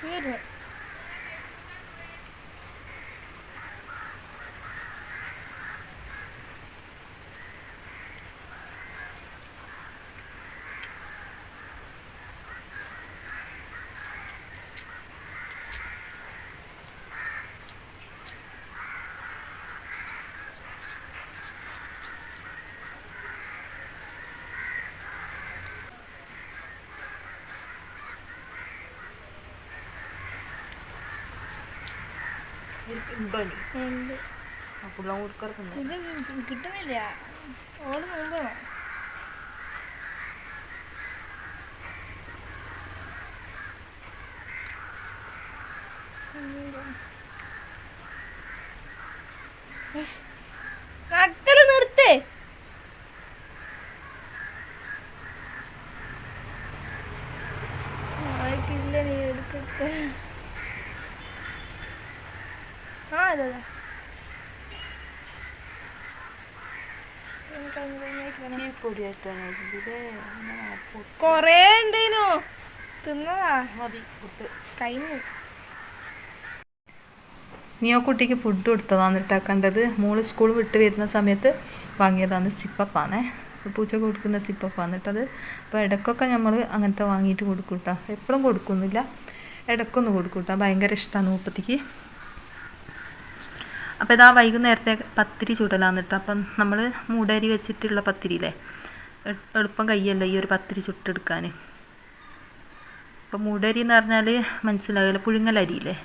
Friedrich. ഉണ്ട്. ആ പുള്ളം കൊടുക്കാറുണ്ട് ഇത് കിട്ടുന്നില്ല. ഓൾ നക്കൽ നിർത്തേ ആർക്കില്ല നീ എടുക്കട്ടെ ആ അതെ അതെ. കൊറേ ഉണ്ടേനു. തിന്നതാ. മതി കഴിഞ്ഞു. നിയോ കുട്ടിക്ക് ഫുഡ് കൊടുത്തതാണ് ഇട്ടാക്കേണ്ടത് കണ്ടത്. മോൾ സ്കൂൾ വിട്ട് വരുന്ന സമയത്ത് വാങ്ങിയതാണ് സിപ്പപ്പാണേ പൂച്ച കൊടുക്കുന്ന സിപ്പപ്പാണ് കേട്ടത് അപ്പോൾ ഇടയ്ക്കൊക്കെ നമ്മൾ അങ്ങനത്തെ വാങ്ങിയിട്ട് കൊടുക്കും കേട്ടോ എപ്പോഴും കൊടുക്കുന്നില്ല. ഇടയ്ക്കൊന്ന് കൊടുക്കും കേട്ടോ ഭയങ്കര ഇഷ്ടമാണ് മൂപ്പത്തിക്ക് അപ്പോൾ ഇതാ വൈകുന്നേരത്തെ പത്തിരി ചുടലാന്ന് കേട്ടോ. അപ്പം നമ്മൾ മൂടരി വെച്ചിട്ടുള്ള പത്തിരിയില്ലേ? എളുപ്പം കയ്യല്ല ഈ ഒരു പത്തിരി ചുട്ടെടുക്കാൻ അപ്പം മൂടരി എന്ന് പറഞ്ഞാൽ മനസ്സിലാകില്ല പുഴുങ്ങലരിയില്ലേ?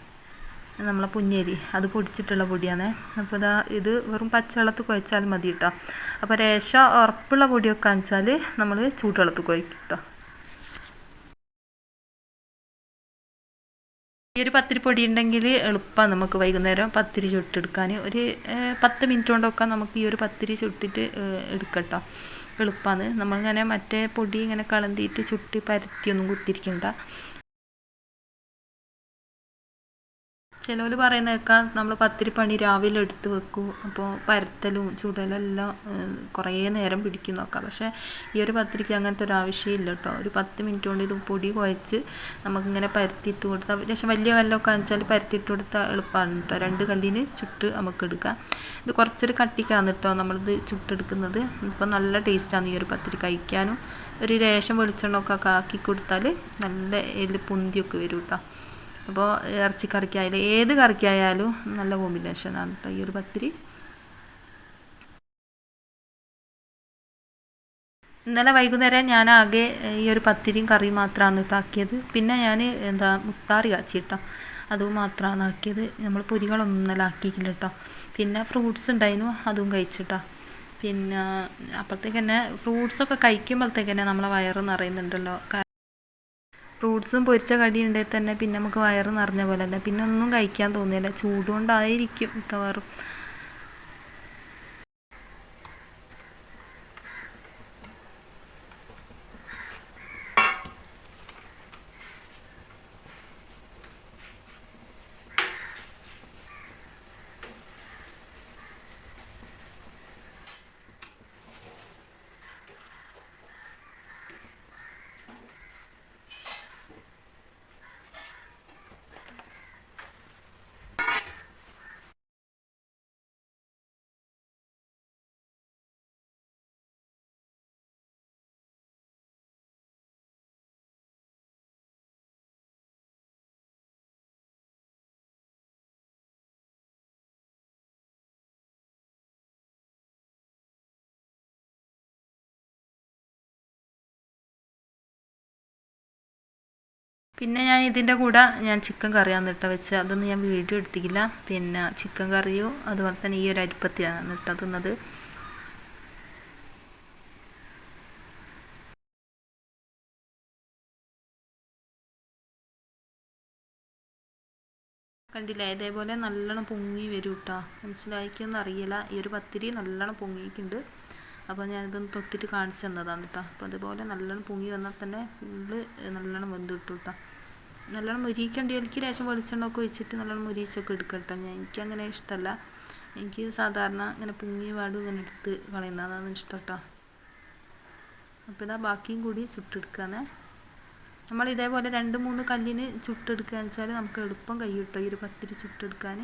നമ്മളെ പുഞ്ഞരി അത് പൊടിച്ചിട്ടുള്ള പൊടിയാണ്. അപ്പോൾ ഇതാ ഇത് വെറും പച്ചവെള്ളത്ത് കുഴച്ചാൽ മതി കേട്ടോ. അപ്പോൾ രേഷ ഉറപ്പുള്ള പൊടിയൊക്കെ കാണിച്ചാൽ നമ്മൾ ചൂട്ടുവെള്ളത്ത് കുഴക്കും കേട്ടോ. ഈ ഒരു പത്തിരി പൊടി ഉണ്ടെങ്കിൽ എളുപ്പമാണ് നമുക്ക് വൈകുന്നേരം പത്തിരി ചുട്ടെടുക്കാൻ ഒരു പത്ത് മിനിറ്റ് കൊണ്ടൊക്കെ നമുക്ക് ഈ ഒരു പത്തിരി ചുട്ടിട്ട് എടുക്കട്ടോ. എളുപ്പമാണ് നമ്മളിങ്ങനെ മറ്റേ പൊടി ഇങ്ങനെ കളന്തിയിട്ട് ചുട്ടി പരത്തിയൊന്നും കുത്തിരിക്കണ്ട. ചിലവർ പറയുന്ന കേൾക്കാം നമ്മൾ പത്തിരി പണി രാവിലെ എടുത്ത് വെക്കും. അപ്പോൾ പരത്തലും ചുടലും എല്ലാം കുറേ നേരം പിടിക്കും നോക്കാം. പക്ഷേ ഈ ഒരു പത്തിരിക്ക് അങ്ങനത്തെ ഒരു ആവശ്യമില്ല കേട്ടോ ഒരു പത്ത് മിനിറ്റ് കൊണ്ട് ഇത് പൊടി കുഴച്ച് നമുക്കിങ്ങനെ പരത്തിയിട്ട് കൊടുത്താൽ പക്ഷേ വലിയ കല്ലൊക്കെ വെച്ചാൽ പരത്തിയിട്ട് കൊടുത്താൽ എളുപ്പമാണ് കേട്ടോ രണ്ട് കല്ലിന് ചുട്ട് നമുക്ക് എടുക്കാം. ഇത് കുറച്ചൊരു കട്ടിക്കാണ് കേട്ടോ നമ്മളിത് ചുട്ടെടുക്കുന്നത്. ഇപ്പം നല്ല ടേസ്റ്റാണ് ഈ ഒരു പത്തിരി കഴിക്കാനും. ഒരു രേഷം വെളിച്ചെണ്ണമൊക്കെ ആക്കി കൊടുത്താൽ നല്ല എല്ല് പൊന്തിയൊക്കെ വരും കേട്ടോ അപ്പോൾ ഇറച്ചിക്കറിക്കായാലും ഏത് കറിക്കായാലും നല്ല കോമ്പിനേഷനാണ് കേട്ടോ ഈ ഒരു പത്തിരി. ഇന്നലെ വൈകുന്നേരം ഞാൻ ആകെ ഈ ഒരു പത്തിരിയും കറിയും മാത്രമാണ് കേട്ടോ ആക്കിയത് പിന്നെ ഞാൻ എന്താ മുത്താറി കാച്ചി കേട്ടോ അതും മാത്രമാണ് ആക്കിയത്. നമ്മൾ പൊരികളൊന്നും ഇന്നലെ ആക്കിയില്ല കേട്ടോ പിന്നെ ഫ്രൂട്ട്സ് ഉണ്ടായിരുന്നു അതും കഴിച്ചിട്ടോ. പിന്നെ അപ്പോഴത്തേക്ക് തന്നെ ഫ്രൂട്ട്സൊക്കെ കഴിക്കുമ്പോഴത്തേക്ക് തന്നെ നമ്മളെ വയറ് നിറയുന്നുണ്ടല്ലോ. ഫ്രൂട്ട്സും പൊരിച്ച കടി ഉണ്ടെങ്കിൽ തന്നെ പിന്നെ നമുക്ക് വയറ് നിറഞ്ഞ പോലെ അല്ല. പിന്നെ ഒന്നും കഴിക്കാൻ തോന്നില്ല. ചൂടുകൊണ്ടായിരിക്കും മിക്കവാറും. പിന്നെ ഞാൻ ഇതിന്റെ കൂടെ ഞാൻ ചിക്കൻ കറിയാണ് ഇട്ട വെച്ച് അതൊന്നും ഞാൻ വീഡിയോ എടുത്തിക്കില്ല പിന്നെ ചിക്കൻ കറിയോ അതുപോലെ തന്നെ ഈ ഒരു അരിപ്പത്തിയാണ് ഇട്ട തിന്നത്. കണ്ടില്ലേ? ഇതേപോലെ നല്ലോണം പൊങ്ങി വരും കേട്ടോ. മനസ്സിലായിക്കൊന്നും അറിയില്ല ഈ ഒരു പത്തിരി നല്ലോണം പൊങ്ങിയിട്ടുണ്ട്. അപ്പോൾ ഞാനിതൊന്ന് തൊട്ടിട്ട് കാണിച്ചു തന്നതാണ് കേട്ടോ. അപ്പോൾ അതുപോലെ നല്ലോണം പൊങ്ങി വന്നാൽ തന്നെ ഫുള്ള് നല്ലോണം വെന്ത് കിട്ടും. കേട്ടോ നല്ലോണം മുരിക്കേണ്ടി എനിക്ക് ലേശം വെളിച്ചെണ്ണ ഒക്കെ ഒഴിച്ചിട്ട് നല്ലോണം മുരിച്ചൊക്കെ എടുക്കാം കേട്ടോ. ഞാൻ എനിക്കങ്ങനെ ഇഷ്ടമല്ല. എനിക്ക് സാധാരണ ഇങ്ങനെ പൊങ്ങിയ പാടും ഇങ്ങനെ എടുത്ത് കളയുന്നതാണ്. ഇഷ്ടം കേട്ടോ. അപ്പോൾ ഇതാ ബാക്കിയും കൂടി ചുട്ടെടുക്കാന്നേ നമ്മൾ ഇതേപോലെ രണ്ട് മൂന്ന് കല്ലിന് ചുട്ടെടുക്കുക വെച്ചാൽ നമുക്ക് എളുപ്പം കൈ കിട്ടും. ഈ ഒരു പത്തിരി ചുട്ടെടുക്കാൻ.